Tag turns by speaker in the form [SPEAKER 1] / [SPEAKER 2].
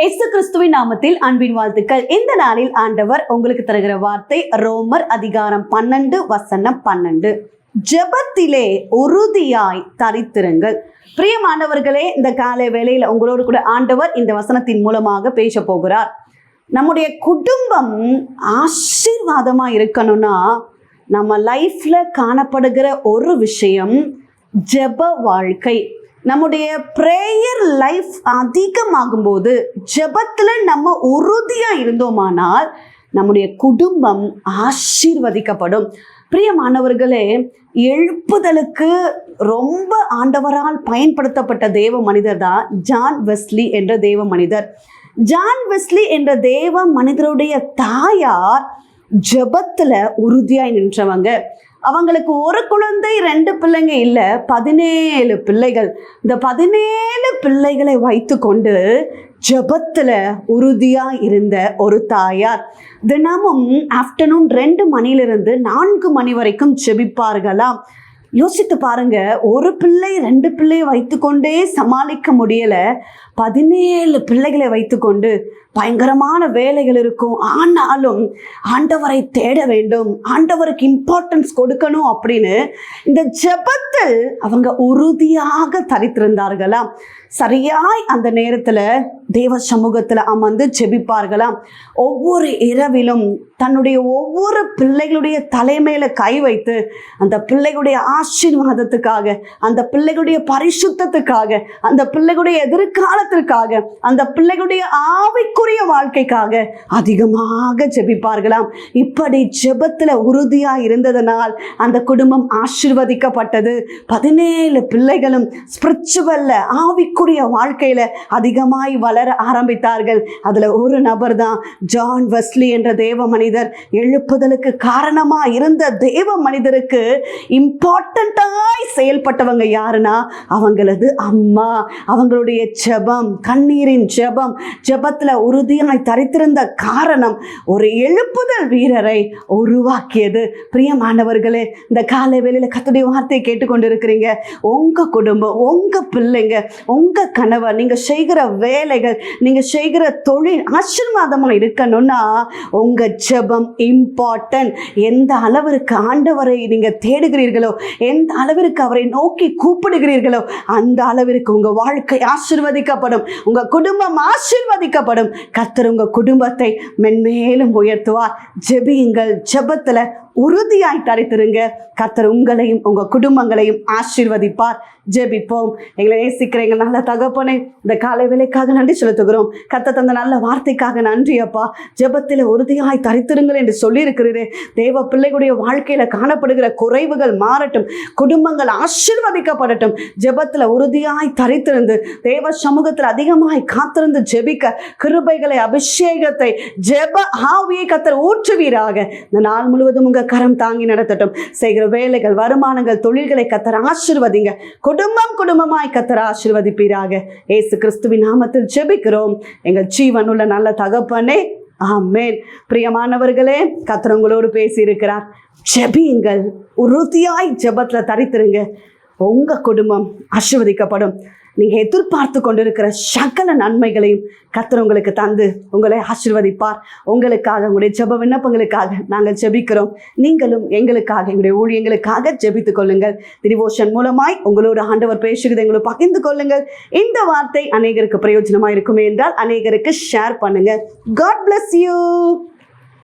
[SPEAKER 1] இயேசு கிறிஸ்துவின் நாமத்தில் அன்பின் வாழ்த்துக்கள். இந்த நாளில் ஆண்டவர் உங்களுக்கு தருகிற வார்த்தை ரோமர் அதிகாரம் பன்னெண்டு வசனம் பன்னெண்டு. ஜெபத்திலே உறுதியாய் தரித்திருங்கள். பிரியமானவர்களே இந்த காலை வேளையில் உங்களோடு கூட ஆண்டவர் இந்த வசனத்தின் மூலமாக பேச போகிறார். நம்முடைய குடும்பம் ஆசீர்வாதமா இருக்கணும்னா நம்ம லைஃப்ல காணப்படுகிற ஒரு விஷயம் ஜெப வாழ்க்கை. நம்முடைய ப்ரேயர் லைஃப் அதிகமாகும்போது ஜெபத்தில் நம்ம உறுதியாக இருந்தோமானால் நம்முடைய குடும்பம் ஆசீர்வதிக்கப்படும். பிரியமானவர்களே எழுப்புதலுக்கு ரொம்ப ஆண்டவரால் பயன்படுத்தப்பட்ட தேவ மனிதர் தான் ஜான் வெஸ்லி என்ற தேவ மனிதர். ஜான் வெஸ்லி என்ற தேவ மனிதருடைய தாயார் ஜபத்தில் உறுதியாய் நின்றவங்க. அவங்களுக்கு ஒரு குழந்தை ரெண்டு பிள்ளைங்க இல்லை பதினேழு பிள்ளைகள். இந்த பதினேழு பிள்ளைகளை வைத்துக்கொண்டு ஜபத்தில் உறுதியாக இருந்த ஒரு தாயார். தினமும் ஆஃப்டர்நூன் ரெண்டு மணிலிருந்து நான்கு மணி வரைக்கும் ஜெபிப்பார்களாம். யோசித்து பாருங்க ஒரு பிள்ளை ரெண்டு பிள்ளையை வைத்துக்கொண்டே சமாளிக்க முடியலை. பதினேழு பிள்ளைகளை வைத்துக்கொண்டு பயங்கரமான வேலைகள் இருக்கும். ஆனாலும் ஆண்டவரை தேட வேண்டும். ஆண்டவருக்கு இம்பார்ட்டன்ஸ் கொடுக்கணும் அப்படின்னு இந்த ஜெபத்தில் அவங்க உறுதியாக தரித்திருந்தார்களாம் சரியாய் அந்த நேரத்தில் தேவ சமூகத்தில் அமர்ந்து ஜெபிப்பார்களாம் ஒவ்வொரு இரவிலும் தன்னுடைய ஒவ்வொரு பிள்ளைகளுடைய தலைமையில கை வைத்து அந்த பிள்ளைகளுடைய ஆசீர்வாதத்துக்காக அந்த பிள்ளைகளுடைய பரிசுத்தத்துக்காக அந்த பிள்ளைகளுடைய எதிர்கால எதிர்காலத்திற்காக அந்த பிள்ளைகளுடைய ஆவிக்குரிய வாழ்க்கைக்காக அதிகமாக ஜெபிப்பார்களாம். இப்படி ஜெபத்துல உறுதியா இருந்ததனால் அந்த குடும்பம் ஆசிர்வதிக்கப்பட்டது. பதினேழு பிள்ளைகளும் ஸ்பிரிச்சுவல்ல ஆவிக்குரிய வாழ்க்கையில் அதிகமாய் வளர ஆரம்பித்தார்கள். அதுல ஒரு நபர் தான் ஜான் வெஸ்லி என்ற தேவ மனிதர். எழுப்புதலுக்கு காரணமா இருந்த தேவ மனிதருக்கு இம்பார்ட்டண்ட்டாய் செயல்பட்டவங்க யாருன்னா அவங்களது அம்மா. அவங்களுடைய ஜெபம் கண்ணீரின் ஜெபம் ஜெபத்துல உறுதியாய் தரித்திருந்த காரணம் ஒரு எழுப்புதல் வீரரை உருவாக்கியது. பிரியமானவர்களே இந்த காலை வேலையில் கத்துடைய வார்த்தையை கேட்டுக்கொண்டு இருக்கிறீங்க உங்க குடும்பம் உங்க பிள்ளைங்க உங்க கணவர் நீங்க செய்கிற வேலைகள் நீங்க செய்கிற தொழில் ஆசீர்வாதமாக இருக்கணும்னா உங்க ஜெபம் இம்பார்ட்டன்ட் எந்த அளவிற்கு ஆண்டவரை நீங்கள் தேடுகிறீர்களோ எந்த அளவிற்கு அவரை நோக்கி கூப்பிடுகிறீர்களோ அந்த அளவிற்கு உங்க வாழ்க்கை ஆசீர்வதிக்கப்படும் உங்க குடும்பம் ஆசிர்வதிக்கப்படும். கர்த்தர் உங்க குடும்பத்தை மென்மேலும் உயர்த்துவார். ஜெபியுங்கள். ஜெபத்துல உறுதியாய் தரித்திருங்க. கர்த்தர் உங்களையும் உங்க குடும்பங்களையும் ஆசீர்வதிப்பார். ஜெபிப்போம். எங்களை நேசிக்கிற எங்கள் நல்ல தகப்பனே இந்த காலை வேலைக்காக நன்றி செலுத்துகிறோம். கர்த்தர் தந்த நல்ல வார்த்தைக்காக நன்றி அப்பா. ஜெபத்தில் உறுதியாய் தரித்திருங்கள் என்று சொல்லியிருக்கிறீரே. தேவ பிள்ளைகளுடைய வாழ்க்கையில காணப்படுகிற குறைவுகள் மாறட்டும். குடும்பங்கள் ஆசீர்வதிக்கப்படட்டும். ஜெபத்தில் உறுதியாய் தரித்திருந்து தேவ சமூகத்தில் அதிகமாய் காத்திருந்து ஜெபிக்க கிருபைகளை அபிஷேகத்தை ஜெப ஆவியை கத்தர் ஊற்றுவீராக. இந்த நாள் முழுவதும் உங்க கரம் தாங்கி நடத்தட்டும். செய்கிற வேலைகள் வருமானங்கள் தொழில்களை கத்தர ஆசிர்வதிங்க. குடும்பம் குடும்பமாய் கத்தர ஆசிர்வதிப்பீராக. ஏசு கிறிஸ்துவின் நாமத்தில் ஜெபிக்கிறோம். எங்கள் ஜீவனுள்ள நல்ல தகப்பனே ஆமேன். பிரியமானவர்களே கத்திரங்களோடு பேசியிருக்கிறார். ஜெபியுங்கள். உறுதியாய் ஜெபத்தில் தரித்திருங்க. உங்கள் குடும்பம் ஆசிர்வதிக்கப்படும். நீங்க எதிர்பார்த்து கொண்டிருக்கிற சகல நன்மைகளையும் கத்தர் உங்களுக்கு தந்து உங்களை ஆசிர்வதிப்பார். உங்களுக்காக உங்களுடைய ஜெப விண்ணப்பங்களுக்காக நாங்கள் ஜெபிக்கிறோம். நீங்களும் எங்களுக்காக எங்களுடைய ஊழியங்களுக்காக ஜெபித்துக் கொள்ளுங்கள். திரிவோஷன் மூலமாய் உங்களோட ஆண்டவர் பேசுகிறதை எங்களை பகிர்ந்து கொள்ளுங்கள். இந்த வார்த்தை அநேகருக்கு பிரயோஜனமாக இருக்குமே என்றால் அநேகருக்கு ஷேர் பண்ணுங்கள் காட் பிளஸ் யூ